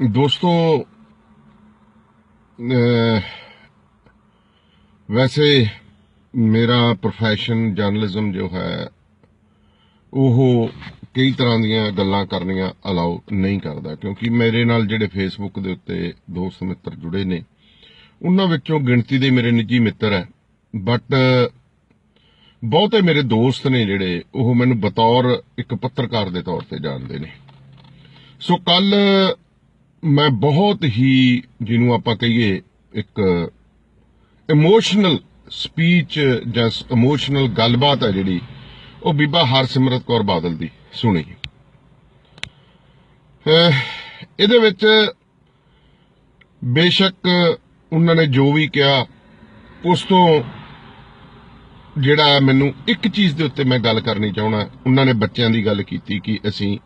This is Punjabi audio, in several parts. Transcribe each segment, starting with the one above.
ਦੋਸਤੋ ਵੈਸੇ ਮੇਰਾ ਪ੍ਰੋਫੈਸ਼ਨ ਜਰਨਲਿਜ਼ਮ ਜੋ ਹੈ, ਉਹ ਕਈ ਤਰ੍ਹਾਂ ਦੀਆਂ ਗੱਲਾਂ ਕਰਨੀਆਂ ਅਲਾਉ ਨਹੀਂ ਕਰਦਾ, ਕਿਉਂਕਿ ਮੇਰੇ ਨਾਲ ਜਿਹੜੇ ਫੇਸਬੁੱਕ ਦੇ ਉੱਤੇ ਦੋਸਤ ਮਿੱਤਰ ਜੁੜੇ ਨੇ, ਉਹਨਾਂ ਵਿੱਚੋਂ ਗਿਣਤੀ ਦੇ ਮੇਰੇ ਨਿੱਜੀ ਮਿੱਤਰ ਹੈ ਬਟ ਬਹੁਤੇ ਮੇਰੇ ਦੋਸਤ ਨੇ ਜਿਹੜੇ, ਉਹ ਮੈਨੂੰ ਬਤੌਰ ਇੱਕ ਪੱਤਰਕਾਰ ਦੇ ਤੌਰ ਤੇ ਜਾਣਦੇ ਨੇ। ਸੋ ਕੱਲ ਮੈਂ ਬਹੁਤ ਹੀ, ਜਿਹਨੂੰ ਆਪਾਂ ਕਹੀਏ, ਇੱਕ ਇਮੋਸ਼ਨਲ ਸਪੀਚ ਜਾਂ ਇਮੋਸ਼ਨਲ ਗੱਲਬਾਤ ਹੈ ਜਿਹੜੀ, ਉਹ ਬੀਬਾ ਹਰਸਿਮਰਤ ਕੌਰ ਬਾਦਲ ਦੀ ਸੁਣੀ। ਇਹਦੇ ਵਿੱਚ ਬੇਸ਼ੱਕ ਉਹਨਾਂ ਨੇ ਜੋ ਵੀ ਕਿਹਾ, ਉਸ ਤੋਂ ਜਿਹੜਾ ਮੈਨੂੰ ਇੱਕ ਚੀਜ਼ ਦੇ ਉੱਤੇ ਮੈਂ ਗੱਲ ਕਰਨੀ ਚਾਹਣਾ ਉਹਨਾਂ ਨੇ ਬੱਚਿਆਂ ਦੀ ਗੱਲ ਕੀਤੀ ਕਿ ਅਸੀਂ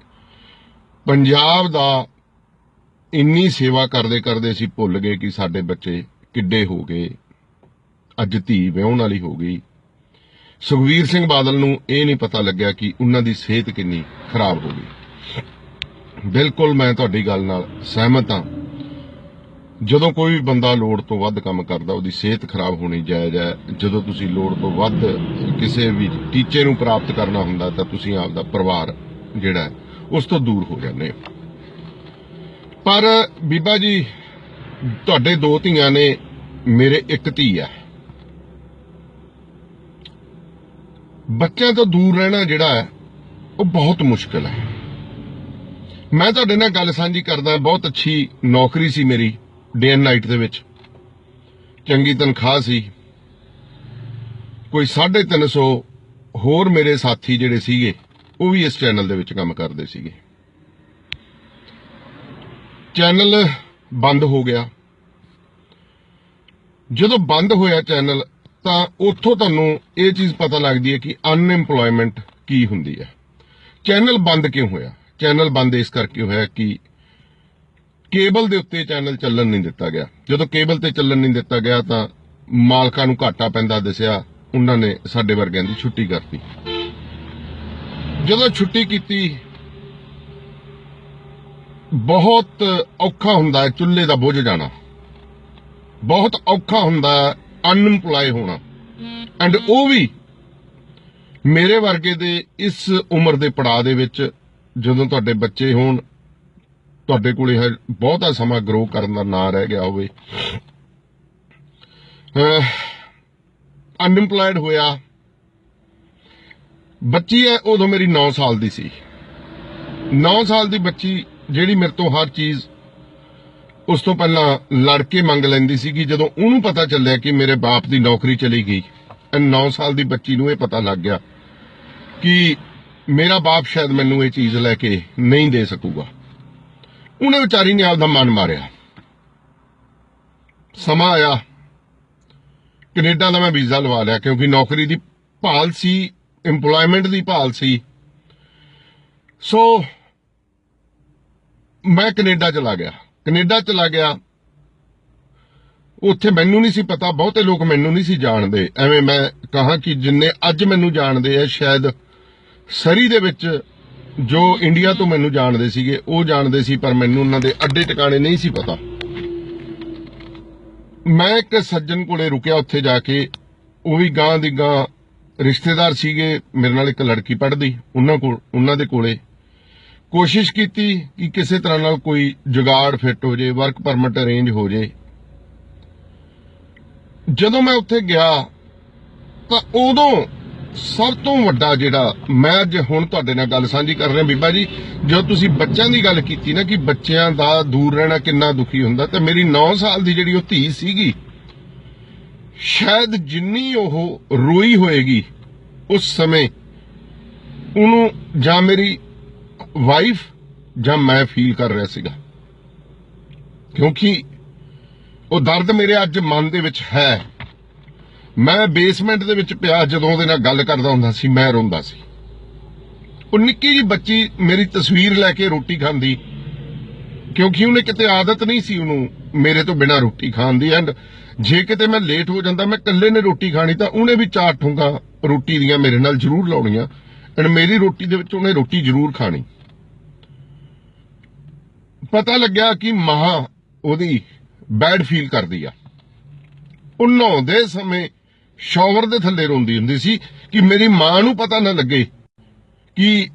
ਪੰਜਾਬ ਦਾ ਇੰਨੀ ਸੇਵਾ ਕਰਦੇ ਕਰਦੇ ਅਸੀਂ ਭੁੱਲ ਗਏ ਕਿ ਸਾਡੇ ਬੱਚੇ ਕਿੱਡੇ ਹੋ ਗਏ। ਅੱਜ ਧੀ ਵਿਆਹਣ ਵਾਲੀ ਹੋ ਗਈ। ਸੁਖਵੀਰ ਸਿੰਘ ਬਾਦਲ ਨੂੰ ਇਹ ਨਹੀਂ ਪਤਾ ਲੱਗਿਆ ਕਿ ਉਹਨਾਂ ਦੀ ਸਿਹਤ ਕਿੰਨੀ ਖਰਾਬ ਹੋ ਗਈ। ਬਿਲਕੁਲ ਮੈਂ ਤੁਹਾਡੀ ਗੱਲ ਨਾਲ ਸਹਿਮਤ ਹਾਂ। ਜਦੋਂ ਕੋਈ ਵੀ ਬੰਦਾ ਲੋੜ ਤੋਂ ਵੱਧ ਕੰਮ ਕਰਦਾ, ਉਹਦੀ ਸਿਹਤ ਖਰਾਬ ਹੋਣੀ ਜਾਇਜ਼ ਹੈ। ਜਦੋਂ ਤੁਸੀਂ ਲੋੜ ਤੋਂ ਵੱਧ ਕਿਸੇ ਵੀ ਟੀਚੇ ਨੂੰ ਪ੍ਰਾਪਤ ਕਰਨਾ ਹੁੰਦਾ, ਤਾਂ ਤੁਸੀਂ ਆਪਦਾ ਪਰਿਵਾਰ ਜਿਹੜਾ ਉਸ ਤੋਂ ਦੂਰ ਹੋ ਜਾਂਦੇ ਪਰ ਬੀਬਾ ਜੀ, ਤੁਹਾਡੇ ਦੋ ਧੀਆਂ ਨੇ ਮੇਰੇ ਇੱਕ ਧੀ ਹੈ ਬੱਚਿਆਂ ਤੋਂ ਦੂਰ ਰਹਿਣਾ ਜਿਹੜਾ ਹੈ, ਉਹ ਬਹੁਤ ਮੁਸ਼ਕਲ ਹੈ। ਮੈਂ ਤੁਹਾਡੇ ਨਾਲ ਗੱਲ ਸਾਂਝੀ ਕਰਦਾ, ਬਹੁਤ ਅੱਛੀ ਨੌਕਰੀ ਸੀ ਮੇਰੀ ਡੇ ਐਂਡ ਨਾਈਟ ਦੇ ਵਿੱਚ। ਚੰਗੀ ਤਨਖਾਹ ਸੀ। ਕੋਈ 350 ਹੋਰ ਮੇਰੇ ਸਾਥੀ ਜਿਹੜੇ ਸੀਗੇ ਉਹ ਵੀ ਇਸ ਚੈਨਲ ਦੇ ਵਿੱਚ ਕੰਮ ਕਰਦੇ ਸੀਗੇ। ਚੈਨਲ ਬੰਦ ਹੋ ਗਿਆ। ਜਦੋਂ ਬੰਦ ਹੋਇਆ ਚੈਨਲ, ਤਾਂ ਉੱਥੋਂ ਤੁਹਾਨੂੰ ਇਹ ਚੀਜ਼ ਪਤਾ ਲੱਗਦੀ ਹੈ ਕਿ ਅਨਐਮਪਲੋਇਮੈਂਟ ਕੀ ਹੁੰਦੀ ਹੈ। ਚੈਨਲ ਬੰਦ ਕਿਉਂ ਹੋਇਆ? ਚੈਨਲ ਬੰਦ ਇਸ ਕਰਕੇ ਹੋਇਆ ਕਿ ਕੇਬਲ ਦੇ ਉੱਤੇ ਚੈਨਲ ਚੱਲਣ ਨਹੀਂ ਦਿੱਤਾ ਗਿਆ। ਜਦੋਂ ਕੇਬਲ ਤੇ ਚੱਲਣ ਨਹੀਂ ਦਿੱਤਾ ਗਿਆ ਤਾਂ ਮਾਲਕਾਂ ਨੂੰ ਘਾਟਾ ਪੈਂਦਾ ਦਿਸਿਆ। ਉਹਨਾਂ ਨੇ ਸਾਡੇ ਵਰਗਿਆਂ ਦੀ ਛੁੱਟੀ ਕਰਤੀ। ਜਦੋਂ ਛੁੱਟੀ ਕੀਤੀ, ਬਹੁਤ ਔਖਾ ਹੁੰਦਾ ਹੈ ਚੁੱਲ੍ਹੇ ਦਾ ਬੁੱਝ ਜਾਣਾ। ਬਹੁਤ ਔਖਾ ਹੁੰਦਾ ਹੈ ਅਨਐਮਪਲਾਈ ਹੋਣਾ। ਐਂਡ ਉਹ ਵੀ ਮੇਰੇ ਵਰਗੇ ਦੇ ਇਸ ਉਮਰ ਦੇ ਪੜਾਅ ਦੇ ਵਿੱਚ ਜਦੋਂ ਤੁਹਾਡੇ ਬੱਚੇ ਹੋਣ, ਤੁਹਾਡੇ ਕੋਲੇ ਹੈ ਬਹੁਤਾ ਸਮਾਂ ਗਰੋ ਕਰਨ ਦਾ ਨਾਂ ਰਹਿ ਗਿਆ ਹੋਵੇ। ਅਨਐਮਪਲਾਈਡ ਹੋਇਆ ਬੱਚੀ ਹੈ, ਉਦੋਂ ਮੇਰੀ 9 ਸਾਲ ਦੀ ਸੀ। 9 ਸਾਲ ਦੀ ਬੱਚੀ ਜਿਹੜੀ ਮੇਰੇ ਤੋਂ ਹਰ ਚੀਜ਼ ਉਸ ਤੋਂ ਪਹਿਲਾਂ ਲੜ ਕੇ ਮੰਗ ਲੈਂਦੀ ਸੀਗੀ, ਜਦੋਂ ਉਹਨੂੰ ਪਤਾ ਚੱਲਿਆ ਕਿ ਮੇਰੇ ਬਾਪ ਦੀ ਨੌਕਰੀ ਚਲੀ ਗਈ ਐ 9 ਸਾਲ ਦੀ ਬੱਚੀ ਨੂੰ ਇਹ ਪਤਾ ਲੱਗ ਗਿਆ ਕਿ ਮੇਰਾ ਬਾਪ ਸ਼ਾਇਦ ਮੈਨੂੰ ਇਹ ਚੀਜ਼ ਲੈ ਕੇ ਨਹੀਂ ਦੇ ਸਕੂਗਾ। ਉਹਨੇ ਵਿਚਾਰੀ ਨੇ ਆਪਦਾ ਮਨ ਮਾਰਿਆ। ਸਮਾਂ ਆਇਆ। ਕੈਨੇਡਾ ਦਾ ਮੈਂ ਵੀਜ਼ਾ ਲਵਾ ਲਿਆ, ਕਿਉਂਕਿ ਨੌਕਰੀ ਦੀ ਭਾਲ ਸੀ EMPLOYMENT ਦੀ ਭਾਲ ਸੀ। ਸੋ ਮੈਂ ਕੈਨੇਡਾ ਚਲਾ ਗਿਆ। ਕੈਨੇਡਾ ਚਲਾ ਗਿਆ। ਉੱਥੇ ਮੈਨੂੰ ਨਹੀਂ ਸੀ ਪਤਾ, ਬਹੁਤੇ ਲੋਕ ਮੈਨੂੰ ਨਹੀਂ ਸੀ ਜਾਣਦੇ। ਐਵੇਂ ਮੈਂ ਕਹਾ ਕਿ ਜਿੰਨੇ ਅੱਜ ਮੈਨੂੰ ਜਾਣਦੇ ਆ ਸ਼ਾਇਦ ਸਰੀ ਦੇ ਵਿੱਚ ਜੋ ਇੰਡੀਆ ਤੋਂ ਮੈਨੂੰ ਜਾਣਦੇ ਸੀਗੇ, ਉਹ ਜਾਣਦੇ ਸੀ, ਪਰ ਮੈਨੂੰ ਉਹਨਾਂ ਦੇ ਅੱਡੇ ਟਿਕਾਣੇ ਨਹੀਂ ਸੀ ਪਤਾ। ਮੈਂ ਇੱਕ ਸੱਜਣ ਕੋਲੇ ਰੁਕਿਆ ਉੱਥੇ ਜਾ ਕੇ, ਉਹ ਵੀ ਗਾਂ ਦੀ ਗਾਂ ਰਿਸ਼ਤੇਦਾਰ ਸੀਗੇ, ਮੇਰੇ ਨਾਲ ਇੱਕ ਲੜਕੀ ਪੜ੍ਹਦੀ, ਉਹਨਾਂ ਕੋਲ, ਉਹਨਾਂ ਦੇ ਕੋਲੇ। ਕੋਸ਼ਿਸ਼ ਕੀਤੀ ਕਿ ਕਿਸੇ ਤਰ੍ਹਾਂ ਨਾਲ ਕੋਈ ਜੁਗਾੜ ਫਿੱਟ ਹੋ ਜੇ ਵਰਕ ਪਰਮਿਟ ਅਰੇਂਜ ਹੋ ਜੇ। ਜਦੋਂ ਮੈਂ ਉੱਥੇ ਗਿਆ, ਤਾਂ ਉਦੋਂ ਸਭ ਤੋਂ ਵੱਡਾ ਜਿਹੜਾ ਮੈਂ ਅੱਜ ਹੁਣ ਤੁਹਾਡੇ ਨਾਲ ਗੱਲ ਸਾਂਝੀ ਕਰ ਰਿਹਾ, ਬੀਬਾ ਜੀ, ਜਦੋਂ ਤੁਸੀਂ ਬੱਚਿਆਂ ਦੀ ਗੱਲ ਕੀਤੀ ਨਾ ਕਿ ਬੱਚਿਆਂ ਦਾ ਦੂਰ ਰਹਿਣਾ ਕਿੰਨਾ ਦੁਖੀ ਹੁੰਦਾ, ਤੇ ਮੇਰੀ 9 ਸਾਲ ਦੀ ਜਿਹੜੀ ਉਹ ਧੀ ਸੀਗੀ ਸ਼ਾਇਦ ਜਿੰਨੀ ਉਹ ਰੋਈ ਹੋਏਗੀ ਉਸ ਸਮੇਂ ਉਹਨੂੰ ਜਾਂ ਮੇਰੀ ਵਾਈਫ ਜਾਂ ਮੈਂ ਫੀਲ ਕਰ ਰਿਹਾ ਸੀਗਾ। ਕਿਉਂਕਿ ਉਹ ਦਰਦ ਮੇਰੇ ਅੱਜ ਮਨ ਦੇ ਵਿੱਚ ਹੈ। ਮੈਂ ਬੇਸਮੈਂਟ ਦੇ ਵਿੱਚ ਪਿਆ ਜਦੋਂ ਉਹਦੇ ਨਾਲ ਗੱਲ ਕਰਦਾ ਹੁੰਦਾ ਸੀ, ਮੈਂ ਰੋਂਦਾ ਸੀ। ਉਹ ਨਿੱਕੀ ਜੀ ਬੱਚੀ ਮੇਰੀ ਤਸਵੀਰ ਲੈ ਕੇ ਰੋਟੀ ਖਾਂਦੀ, ਕਿਉਂਕਿ ਉਹਨੇ ਕਿਤੇ ਆਦਤ ਨਹੀਂ ਸੀ ਉਹਨੂੰ ਮੇਰੇ ਤੋਂ ਬਿਨਾ ਰੋਟੀ ਖਾਣ ਦੀ ਐਂਡ ਜੇ ਕਿਤੇ ਮੈਂ ਲੇਟ ਹੋ ਜਾਂਦਾ, ਮੈਂ ਇਕੱਲੇ ਨੇ ਰੋਟੀ ਖਾਣੀ, ਤਾਂ ਉਹਨੇ ਵੀ ਚਾਰ ਠੁੰਗਾ ਰੋਟੀ ਦੀਆਂ ਮੇਰੇ ਨਾਲ ਜ਼ਰੂਰ ਲਾਉਣੀਆਂ। ਐਂਡ ਮੇਰੀ ਰੋਟੀ ਦੇ ਵਿੱਚ ਉਹਨੇ ਰੋਟੀ ਜ਼ਰੂਰ ਖਾਣੀ। ਪਤਾ ਲੱਗਿਆ ਕਿ ਮਾਂ ਉਹਦੀ ਬੈਡ ਫੀਲ ਕਰਦੀ ਆ। ਉਹ ਨਹਾਉਂਦੇ ਸਮੇਂ ਸ਼ਾਵਰ ਦੇ ਥੱਲੇ ਰੋਂਦੀ ਹੁੰਦੀ ਸੀ ਕਿ ਮੇਰੀ ਮਾਂ ਨੂੰ ਪਤਾ ਨਾ ਲੱਗੇ ਕਿ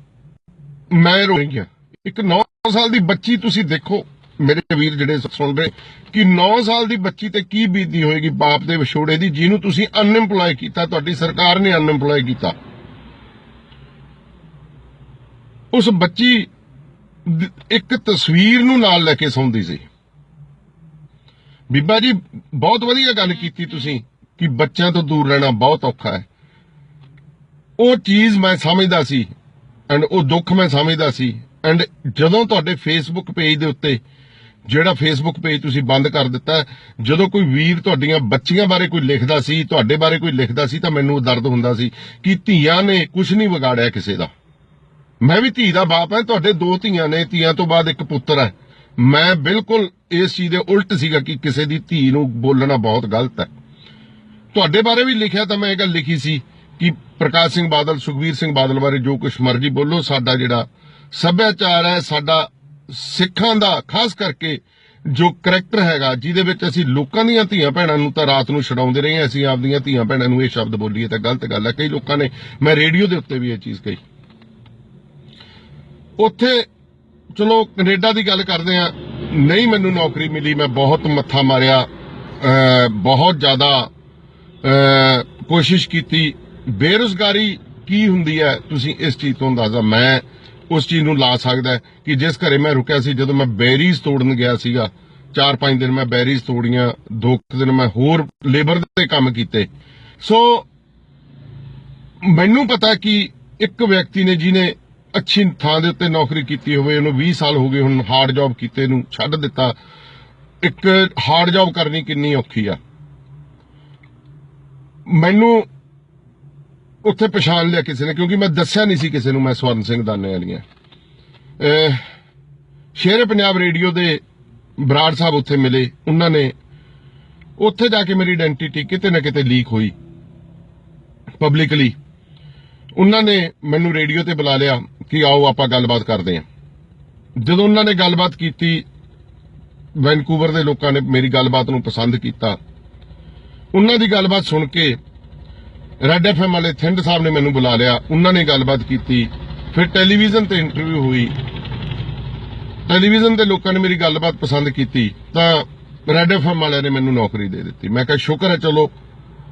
ਮੈਂ ਰੋ ਰਹੀ ਹਾਂ ਇੱਕ 9 ਸਾਲ ਦੀ ਬੱਚੀ ਤੁਸੀਂ ਦੇਖੋ ਮੇਰੇ ਵੀਰ ਜਿਹੜੇ ਸੁਣ ਰਹੇ, ਕਿ 9 ਸਾਲ ਦੀ ਬੱਚੀ ਤੇ ਕੀ ਬੀਤੀ ਹੋਏਗੀ ਬਾਪ ਦੇ ਵਿਛੋੜੇ ਦੀ, ਜਿਹਨੂੰ ਤੁਸੀਂ ਅਨਐਮਪਲੋਏ ਕੀਤਾ, ਤੁਹਾਡੀ ਸਰਕਾਰ ਨੇ ਅਨਐਮਪਲੋਏ ਕੀਤਾ। ਉਸ ਬੱਚੀ ਇੱਕ ਤਸਵੀਰ ਨੂੰ ਨਾਲ ਲੈ ਕੇ ਸੌਂਦੀ ਸੀ। ਬੀਬਾ ਜੀ, ਬਹੁਤ ਵਧੀਆ ਗੱਲ ਕੀਤੀ ਤੁਸੀਂ, ਕਿ ਬੱਚਿਆਂ ਤੋਂ ਦੂਰ ਰਹਿਣਾ ਬਹੁਤ ਔਖਾ ਹੈ। ਉਹ ਚੀਜ਼ ਮੈਂ ਸਮਝਦਾ ਸੀ ਐਂਡ ਉਹ ਦੁੱਖ ਮੈਂ ਸਮਝਦਾ ਸੀ ਐਂਡ ਜਦੋਂ ਤੁਹਾਡੇ ਫੇਸਬੁੱਕ ਪੇਜ ਦੇ ਉੱਤੇ ਜਿਹੜਾ ਫੇਸਬੁੱਕ ਪੇਜ ਤੁਸੀਂ ਬੰਦ ਕਰ ਦਿੱਤਾ, ਜਦੋਂ ਕੋਈ ਵੀਰ ਤੁਹਾਡੀਆਂ ਬੱਚੀਆਂ ਬਾਰੇ ਕੋਈ ਲਿਖਦਾ ਸੀ, ਤੁਹਾਡੇ ਬਾਰੇ ਕੋਈ ਲਿਖਦਾ ਸੀ, ਤਾਂ ਮੈਨੂੰ ਦਰਦ ਹੁੰਦਾ ਸੀ ਕਿ ਧੀਆਂ ਨੇ ਕੁਝ ਨਹੀਂ ਵਿਗਾੜਿਆ ਕਿਸੇ ਦਾ। ਮੈਂ ਵੀ ਧੀ ਦਾ ਬਾਪ ਹਾਂ, ਤੁਹਾਡੇ ਦੋ ਧੀਆਂ ਨੇ, ਧੀਆਂ ਤੋਂ ਬਾਅਦ ਇੱਕ ਪੁੱਤਰ ਹੈ। ਮੈਂ ਬਿਲਕੁਲ ਇਸ ਚੀਜ਼ ਦੇ ਉਲਟ ਸੀਗਾ ਕਿ ਕਿਸੇ ਦੀ ਧੀ ਨੂੰ ਬੋਲਣਾ ਬਹੁਤ ਗਲਤ ਹੈ। ਤੁਹਾਡੇ ਬਾਰੇ ਵੀ ਲਿਖਿਆ ਤਾਂ ਮੈਂ ਇਹ ਗੱਲ ਲਿਖੀ ਸੀ ਕਿ ਪ੍ਰਕਾਸ਼ ਸਿੰਘ ਬਾਦਲ, ਸੁਖਬੀਰ ਸਿੰਘ ਬਾਦਲ ਬਾਰੇ ਜੋ ਕੁਝ ਮਰਜ਼ੀ ਬੋਲੋ, ਸਾਡਾ ਜਿਹੜਾ ਸੱਭਿਆਚਾਰ ਹੈ, ਸਾਡਾ ਸਿੱਖਾਂ ਦਾ, ਖਾਸ ਕਰਕੇ ਜੋ ਕਰੈਕਟਰ ਹੈਗਾ, ਜਿਹਦੇ ਵਿੱਚ ਅਸੀਂ ਲੋਕਾਂ ਦੀਆਂ ਧੀਆਂ ਭੈਣਾਂ ਨੂੰ ਤਾਂ ਰਾਤ ਨੂੰ ਛਡਾਉਂਦੇ ਰਹੇ ਹਾਂ, ਅਸੀਂ ਆਪਦੀਆਂ ਧੀਆਂ ਭੈਣਾਂ ਨੂੰ ਇਹ ਸ਼ਬਦ ਬੋਲੀਏ ਤਾਂ ਗਲਤ ਗੱਲ ਹੈ। ਕਈ ਲੋਕਾਂ ਨੇ, ਮੈਂ ਰੇਡੀਓ ਦੇ ਉੱਤੇ ਵੀ ਇਹ ਚੀਜ਼ ਕਹੀ। ਉੱਥੇ, ਚਲੋ ਕੈਨੇਡਾ ਦੀ ਗੱਲ ਕਰਦੇ ਆ ਨਹੀਂ ਮੈਨੂੰ ਨੌਕਰੀ ਮਿਲੀ, ਮੈਂ ਬਹੁਤ ਮੱਥਾ ਮਾਰਿਆ ਬਹੁਤ ਜ਼ਿਆਦਾ ਕੋਸ਼ਿਸ਼ ਕੀਤੀ। ਬੇਰੁਜ਼ਗਾਰੀ ਕੀ ਹੁੰਦੀ ਹੈ, ਤੁਸੀਂ ਇਸ ਚੀਜ਼ ਤੋਂ ਅੰਦਾਜ਼ਾ, ਮੈਂ ਉਸ ਚੀਜ਼ ਨੂੰ ਲਾ ਸਕਦਾ ਕਿ ਜਿਸ ਘਰੇ ਮੈਂ ਰੁਕਿਆ ਸੀ, ਜਦੋਂ ਮੈਂ ਬੈਰੀਜ਼ ਤੋੜਨ ਗਿਆ ਸੀਗਾ 4-5 ਦਿਨ ਮੈਂ ਬੈਰੀਜ਼ ਤੋੜੀਆਂ, ਦੋ ਦਿਨ ਮੈਂ ਹੋਰ ਲੇਬਰ ਦੇ ਕੰਮ ਕੀਤੇ। ਸੋ ਮੈਨੂੰ ਪਤਾ ਕਿ ਇੱਕ ਵਿਅਕਤੀ ਨੇ ਜਿਹਨੇ ਅੱਛੀ ਥਾਂ ਦੇ ਉੱਤੇ ਨੌਕਰੀ ਕੀਤੀ ਹੋਵੇ, ਉਹਨੂੰ 20 ਸਾਲ ਹੋ ਗਏ, ਹੁਣ ਹਾਰਡ ਜੌਬ ਕੀਤੇ ਨੂੰ ਛੱਡ ਦਿੱਤਾ। ਇੱਕ ਹਾਰਡ ਜੌਬ ਕਰਨੀ ਕਿੰਨੀ ਔਖੀ ਆ। ਮੈਨੂੰ ਉੱਥੇ ਪਛਾਣ ਲਿਆ ਕਿਸੇ ਨੇ, ਕਿਉਂਕਿ ਮੈਂ ਦੱਸਿਆ ਨਹੀਂ ਸੀ ਕਿਸੇ ਨੂੰ ਮੈਂ ਸਵਰਨ ਸਿੰਘ ਦਾਨੇ ਵਾਲੀਆਂ। ਸ਼ੇਰੇ ਪੰਜਾਬ ਰੇਡੀਓ ਦੇ ਬਰਾੜ ਸਾਹਿਬ ਉੱਥੇ ਮਿਲੇ, ਉਹਨਾਂ ਨੇ ਉੱਥੇ ਜਾ ਕੇ ਮੇਰੀ ਆਇਡੈਂਟੀਟੀ ਕਿਤੇ ਨਾ ਕਿਤੇ ਲੀਕ ਹੋਈ। ਪਬਲਿਕਲੀ ਉਹਨਾਂ ਨੇ ਮੈਨੂੰ ਰੇਡੀਓ ਤੇ ਬੁਲਾ ਲਿਆ ਕਿ ਆਓ ਆਪਾਂ ਗੱਲਬਾਤ ਕਰਦੇ ਹਾਂ। ਜਦੋਂ ਉਹਨਾਂ ਨੇ ਗੱਲਬਾਤ ਕੀਤੀ, ਵੈਨਕੂਵਰ ਦੇ ਲੋਕਾਂ ਨੇ ਮੇਰੀ ਗੱਲਬਾਤ ਨੂੰ ਪਸੰਦ ਕੀਤਾ। ਉਹਨਾਂ ਦੀ ਗੱਲਬਾਤ ਸੁਣ ਕੇ ਰੈੱਡ ਐਫਐਮ ਵਾਲੇ ਥਿੰਦ ਸਾਹਿਬ ਨੇ ਮੈਨੂੰ ਬੁਲਾ ਲਿਆ, ਉਹਨਾਂ ਨੇ ਗੱਲਬਾਤ ਕੀਤੀ। ਫਿਰ ਟੈਲੀਵਿਜ਼ਨ ਤੇ ਇੰਟਰਵਿਊ ਹੋਈ। ਟੈਲੀਵਿਜ਼ਨ ਦੇ ਲੋਕਾਂ ਨੇ ਮੇਰੀ ਗੱਲਬਾਤ ਪਸੰਦ ਕੀਤੀ, ਤਾਂ ਰੈੱਡ ਐਫਐਮ ਵਾਲਿਆਂ ਨੇ ਮੈਨੂੰ ਨੌਕਰੀ ਦੇ ਦਿੱਤੀ। ਮੈਂ ਕਿਹਾ, ਸ਼ੁਕਰ ਹੈ, ਚਲੋ,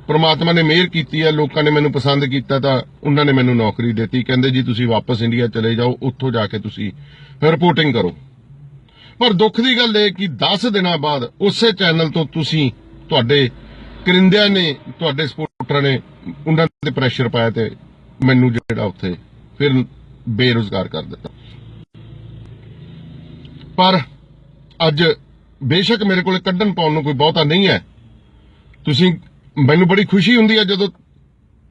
ਪਰਮਾਤਮਾ ਨੇ ਮਿਹਰ ਕੀਤੀ ਹੈ, ਲੋਕਾਂ ਨੇ ਮੈਨੂੰ ਪਸੰਦ ਕੀਤਾ, ਤਾਂ ਉਹਨਾਂ ਨੇ ਮੈਨੂੰ ਨੌਕਰੀ ਦਿੱਤੀ। ਕਹਿੰਦੇ, ਜੀ, ਤੁਸੀਂ ਵਾਪਸ ਇੰਡੀਆ ਚਲੇ ਜਾਓ, ਉੱਥੋਂ ਜਾ ਕੇ ਤੁਸੀਂ ਰਿਪੋਰਟਿੰਗ ਕਰੋ। ਪਰ ਦੁੱਖ ਦੀ ਗੱਲ ਇਹ ਕਿ 10 ਦਿਨਾਂ ਬਾਅਦ ਉਸੇ ਚੈਨਲ ਤੋਂ ਤੁਸੀਂ ਤੁਹਾਡੇ ਕਰਿੰਦਿਆਂ ਨੇ ਤੁਹਾਡੇ ਸਪੋਰਟਰਾਂ ਨੇ ਉਹਨਾਂ ਤੇ ਪ੍ਰੈਸ਼ਰ ਪਾਇਆ ਤੇ ਮੈਨੂੰ ਜਿਹੜਾ ਉੱਥੇ ਫਿਰ ਬੇਰੁਜ਼ਗਾਰ ਕਰ ਦਿੱਤਾ। ਪਰ ਅੱਜ ਬੇਸ਼ੱਕ ਮੇਰੇ ਕੋਲ ਕੱਢਣ ਪਾਉਣ ਨੂੰ ਕੋਈ ਬਹੁਤਾ ਨਹੀਂ ਹੈ। ਤੁਸੀਂ, ਮੈਨੂੰ ਬੜੀ ਖੁਸ਼ੀ ਹੁੰਦੀ ਹੈ ਜਦੋਂ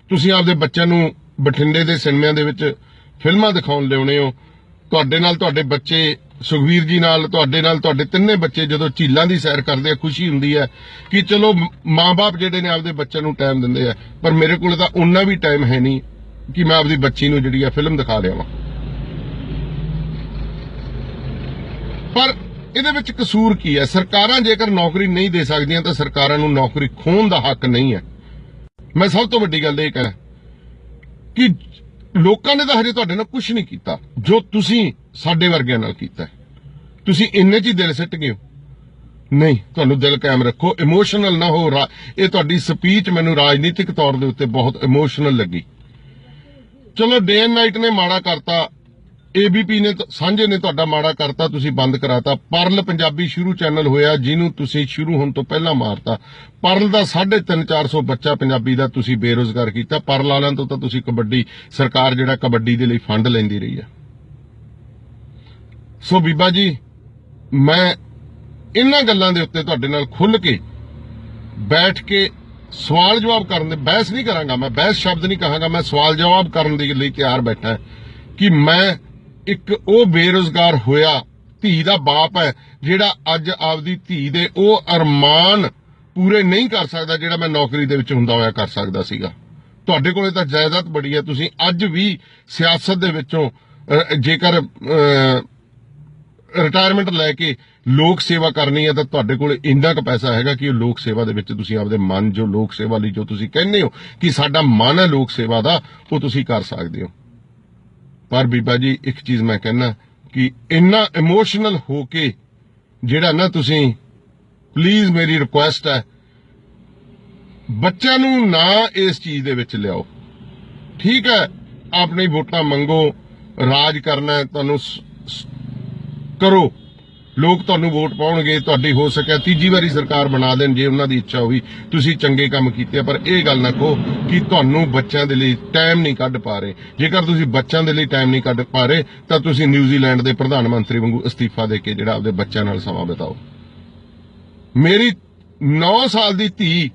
ਤੁਸੀਂ ਆਪਦੇ ਬੱਚਿਆਂ ਨੂੰ ਬਠਿੰਡੇ ਦੇ ਸਿਨੇਮਿਆਂ ਦੇ ਵਿੱਚ ਫਿਲਮਾਂ ਦਿਖਾਉਣ ਲਿਆਉਣੇ ਹੋ। ਤੁਹਾਡੇ ਨਾਲ ਤੁਹਾਡੇ ਬੱਚੇ ਸੁਖਵੀਰ ਜੀ ਨਾਲ, ਤੁਹਾਡੇ ਨਾਲ, ਤੁਹਾਡੇ ਤਿੰਨੇ ਬੱਚੇ ਜਦੋਂ ਝੀਲਾਂ ਦੀ ਸੈਰ ਕਰਦੇ ਆ, ਖੁਸ਼ੀ ਹੁੰਦੀ ਹੈ ਕਿ ਚਲੋ ਮਾਪੇ ਜਿਹੜੇ ਨੇ ਆਪਦੇ ਬੱਚਿਆਂ ਨੂੰ ਟਾਈਮ ਦਿੰਦੇ ਆ, ਪਰ ਮੇਰੇ ਕੋਲ ਤਾਂ ਉਨਾ ਵੀ ਟਾਈਮ ਹੈ ਨਹੀਂ ਕਿ ਮੈਂ ਆਪਦੀ ਬੱਚੀ ਨੂੰ ਜਿਹੜੀ ਆ ਫਿਲਮ ਦਿਖਾ ਲਿਆਵਾਂ ਪਰ ਇਹਦੇ ਵਿੱਚ ਕਸੂਰ ਕੀ ਹੈ? ਸਰਕਾਰਾਂ ਜੇਕਰ ਨੌਕਰੀ ਨਹੀਂ ਦੇ ਸਕਦੀਆਂ ਤਾਂ ਸਰਕਾਰਾਂ ਨੂੰ ਨੌਕਰੀ ਖੋਹਣ ਦਾ ਹੱਕ ਨਹੀਂ ਹੈ। ਮੈਂ ਸਭ ਤੋਂ ਵੱਡੀ ਗੱਲ ਇਹ ਕਹਾਂ ਕਿ ਲੋਕਾਂ ਨੇ ਤਾਂ ਹਜੇ ਤੁਹਾਡੇ ਨਾਲ ਕੁਝ ਨਹੀਂ ਕੀਤਾ, ਜੋ ਤੁਸੀਂ ਸਾਡੇ ਵਰਗਿਆਂ ਨਾਲ ਕੀਤਾ ਤੁਸੀਂ ਇੰਨੇ 'ਚ ਹੀ ਦਿਲ ਸਿੱਟ ਗਏ ਹੋ। ਨਹੀਂ, ਤੁਹਾਨੂੰ ਦਿਲ ਕਾਇਮ ਰੱਖੋ ਇਮੋਸ਼ਨਲ ਨਾ ਹੋ ਇਹ ਤੁਹਾਡੀ ਸਪੀਚ ਮੈਨੂੰ ਰਾਜਨੀਤਿਕ ਤੌਰ ਦੇ ਉੱਤੇ ਬਹੁਤ ਇਮੋਸ਼ਨਲ ਲੱਗੀ। ਚਲੋ ਡੇ ਐਂਡ ਨਾਈਟ ਨੇ ਮਾੜਾ ਕਰਤਾ ਏਬੀਪੀ ਨੇ ਸਾਂਝੇ ਨੇ ਤੁਹਾਡਾ ਮਾੜਾ ਕਰਤਾ, ਤੁਸੀਂ ਬੰਦ ਕਰਾਤਾ। ਪਰਲ ਪੰਜਾਬੀ ਸ਼ੁਰੂ ਚੈਨਲ ਹੋਇਆ, ਜਿਹਨੂੰ ਤੁਸੀਂ ਸ਼ੁਰੂ ਹੋਣ ਤੋਂ ਪਹਿਲਾਂ ਮਾਰਤਾ। ਪਰਲ ਦਾ 3.5 400 ਬੱਚਾ ਪੰਜਾਬੀ ਦਾ ਤੁਸੀਂ ਬੇਰੋਜ਼ਗਾਰ ਕੀਤਾ। ਪਰਲ ਵਾਲਿਆਂ ਤੋਂ ਤਾਂ ਤੁਸੀਂ ਕਬੱਡੀ ਸਰਕਾਰ ਜਿਹੜਾ ਕਬੱਡੀ ਦੇ ਲਈ ਫੰਡ ਲੈਂਦੀ ਰਹੀ ਹੈ। ਸੋ ਬੀਬਾ ਜੀ ਮੈਂ ਇਹਨਾਂ ਗੱਲਾਂ ਦੇ ਉੱਤੇ ਤੁਹਾਡੇ ਨਾਲ ਖੁੱਲ ਕੇ ਬੈਠ ਕੇ ਸਵਾਲ ਜਵਾਬ ਕਰਨ ਦੇ ਬਹਿਸ ਨਹੀਂ ਕਰਾਂਗਾ ਮੈਂ ਬਹਿਸ ਸ਼ਬਦ ਨਹੀਂ ਕਹਾਂਗਾ ਮੈਂ ਸਵਾਲ ਜਵਾਬ ਕਰਨ ਦੇ ਲਈ ਤਿਆਰ ਬੈਠਾ ਕਿ ਮੈਂ ਇੱਕ ਉਹ ਬੇਰੋਜ਼ਗਾਰ ਹੋਇਆ ਧੀ ਦਾ ਬਾਪ ਹੈ ਜਿਹੜਾ ਅੱਜ ਆਪਦੀ ਧੀ ਦੇ ਉਹ ਅਰਮਾਨ ਪੂਰੇ ਨਹੀਂ ਕਰ ਸਕਦਾ ਜਿਹੜਾ ਮੈਂ ਨੌਕਰੀ ਦੇ ਵਿੱਚ ਹੁੰਦਾ ਹੋਇਆ ਕਰ ਸਕਦਾ ਸੀਗਾ। ਤੁਹਾਡੇ ਕੋਲੇ ਤਾਂ ਜਾਇਦਾਦ ਬੜੀ ਹੈ ਤੁਸੀਂ ਅੱਜ ਵੀ ਸਿਆਸਤ ਦੇ ਵਿੱਚੋਂ ਜੇਕਰ ਅਹ, ਰਿਟਾਇਰਮੈਂਟ ਲੈ ਕੇ ਲੋਕ ਸੇਵਾ ਕਰਨੀ ਹੈ ਤਾਂ ਤੁਹਾਡੇ ਕੋਲ ਇੰਨਾ ਕੁ ਪੈਸਾ ਹੈਗਾ ਕਿ ਉਹ ਲੋਕ ਸੇਵਾ ਦੇ ਵਿੱਚ ਤੁਸੀਂ ਆਪਦੇ ਮਨ ਜੋ ਲੋਕ ਸੇਵਾ ਲਈ ਜੋ ਤੁਸੀਂ ਕਹਿੰਦੇ ਹੋ ਕਿ ਸਾਡਾ ਮਨ ਹੈ ਲੋਕ ਸੇਵਾ ਦਾ, ਉਹ ਤੁਸੀਂ ਕਰ ਸਕਦੇ ਹੋ। ਪਰ ਬੀਬਾ ਜੀ, ਇੱਕ ਚੀਜ਼ ਮੈਂ ਕਹਿਣਾ ਕਿ ਇੰਨਾ ਇਮੋਸ਼ਨਲ ਹੋ ਕੇ ਜਿਹੜਾ ਨਾ ਤੁਸੀਂ ਪਲੀਜ਼ ਮੇਰੀ ਰਿਕੁਐਸਟ ਹੈ, ਬੱਚਿਆਂ ਨੂੰ ਨਾ ਇਸ ਚੀਜ਼ ਦੇ ਵਿੱਚ ਲਿਆਓ। ਠੀਕ ਹੈ, ਆਪਣੀ ਵੋਟਾਂ ਮੰਗੋ, ਰਾਜ ਕਰਨਾ ਤੁਹਾਨੂੰ ਕਰੋ। ਲੋਕ ਤੁਹਾਨੂੰ ਵੋਟ ਪਾਉਣਗੇ, ਤੁਹਾਡੀ ਹੋ ਸਕਿਆ। ਤੀਜੀ ਵਾਰੀ ਸਰਕਾਰ ਬਣਾ ਦੇਣ ਜੇ ਉਹਨਾਂ ਦੀ ਇੱਛਾ ਹੋਈ, ਤੁਸੀਂ ਚੰਗੇ ਕੰਮ ਕੀਤੇ ਪਰ ਇਹ ਗੱਲ ਨਾ ਕਹੋ ਕਿ ਤੁਹਾਨੂੰ ਬੱਚਿਆਂ ਦੇ ਲਈ ਟਾਈਮ ਨਹੀਂ ਕੱਢ ਪਾ ਰਹੇ। ਜੇਕਰ ਤੁਸੀਂ ਬੱਚਿਆਂ ਦੇ ਲਈ ਟਾਈਮ ਨਹੀਂ ਕੱਢ ਪਾ ਰਹੇ, ਤਾਂ ਤੁਸੀਂ ਨਿਊਜ਼ੀਲੈਂਡ ਦੇ ਪ੍ਰਧਾਨ ਮੰਤਰੀ ਵਾਂਗੂ ਅਸਤੀਫਾ ਦੇ ਕੇ ਜਿਹੜਾ ਆਪਦੇ ਬੱਚਿਆਂ ਨਾਲ ਸਮਾਂ ਬਿਤਾਓ। ਮੇਰੀ 9 ਸਾਲ ਦੀ ਧੀ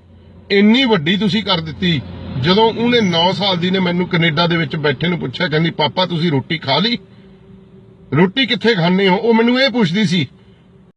ਇੰਨੀ ਵੱਡੀ ਤੁਸੀਂ ਕਰ ਦਿੱਤੀ। ਜਦੋਂ ਉਹਨੇ 9 ਸਾਲ ਦੀ ਨੇ ਮੈਨੂੰ ਕੈਨੇਡਾ ਦੇ ਵਿੱਚ ਬੈਠੇ ਨੂੰ ਪੁੱਛਿਆ, ਕਹਿੰਦੀ, ਪਾਪਾ, ਤੁਸੀਂ ਰੋਟੀ ਖਾ ਲਈ? ਰੋਟੀ ਕਿੱਥੇ ਖਾਣੇ ਹੋ? ਉਹ ਮੈਨੂੰ ਇਹ ਪੁੱਛਦੀ ਸੀ